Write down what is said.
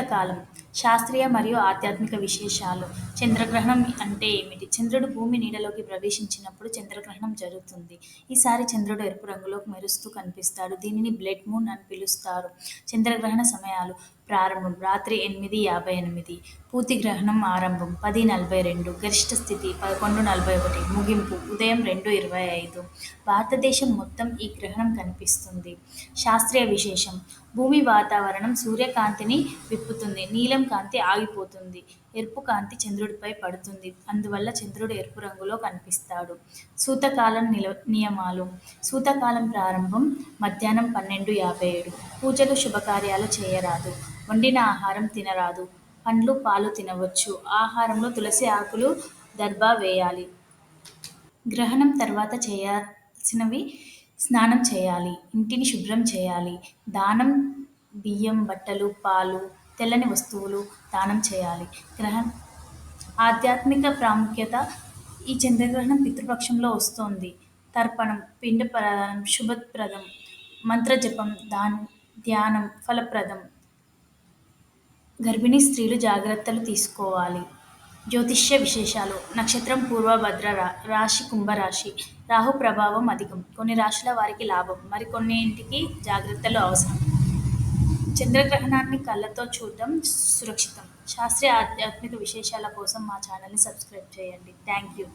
కాలం శాస్త్రీయ మరియు ఆధ్యాత్మిక విశేషాలు. చంద్రగ్రహణం అంటే ఏమిటి? చంద్రుడు భూమి నీడలోకి ప్రవేశించినప్పుడు చంద్రగ్రహణం జరుగుతుంది. ఈసారి చంద్రుడు ఎరుపు రంగులో మెరుస్తూ కనిపిస్తాడు. దీనిని బ్లడ్ మూన్ అని పిలుస్తారు. చంద్రగ్రహణ సమయాలు ప్రారంభం. రాత్రి ఎనిమిది యాభై ఎనిమిది. పూర్తి గ్రహణం ఆరంభం. పది నలభై రెండు. గరిష్ట స్థితి పదకొండు నలభై ఒకటి. ముగింపు. ఉదయం రెండు ఇరవై ఐదు. భారతదేశం మొత్తం ఈ గ్రహణం కనిపిస్తుంది. శాస్త్రీయ విశేషం. భూమి వాతావరణం సూర్యకాంతిని విప్పుతుంది. నీలం కాంతి ఆగిపోతుంది. ఎరుపు కాంతి చంద్రుడిపై పడుతుంది. అందువల్ల చంద్రుడు ఎరుపు రంగులో కనిపిస్తాడు. సూతకాలం నిల నియమాలు. సూతకాలం ప్రారంభం మధ్యాహ్నం పన్నెండు యాభై ఏడు. పూజలు శుభకార్యాలు చేయరాదు. వండిన ఆహారం తినరాదు. పండ్లు పాలు తినవచ్చు. ఆహారంలో తులసి ఆకులు దర్భా వేయాలి. గ్రహణం తర్వాత చేయాల్సినవి స్నానం చేయాలి. ఇంటిని శుభ్రం చేయాలి. దానం బియ్యం బట్టలు పాలు తెల్లని వస్తువులు దానం చేయాలి. గ్రహ ఆధ్యాత్మిక ప్రాముఖ్యత ఈ చంద్రగ్రహణం పితృపక్షంలో వస్తోంది. తర్పణం పిండ ప్రదానం శుభప్రదం మంత్రజపం దాన్ ధ్యానం ఫలప్రదం గర్భిణీ స్త్రీలు జాగ్రత్తలు తీసుకోవాలి. జ్యోతిష్య విశేషాలు. నక్షత్రం పూర్వభద్ర రా రాశి కుంభరాశి. రాహు ప్రభావం అధికం. కొన్ని రాశుల వారికి లాభం. మరికొన్నింటికి జాగ్రత్తలు అవసరం. చంద్రగ్రహణాన్ని కళ్ళతో చూడటం సురక్షితం. శాస్త్రీయ ఆధ్యాత్మిక విశేషాల కోసం మా ఛానల్ని సబ్స్క్రైబ్ చేయండి. Thank you.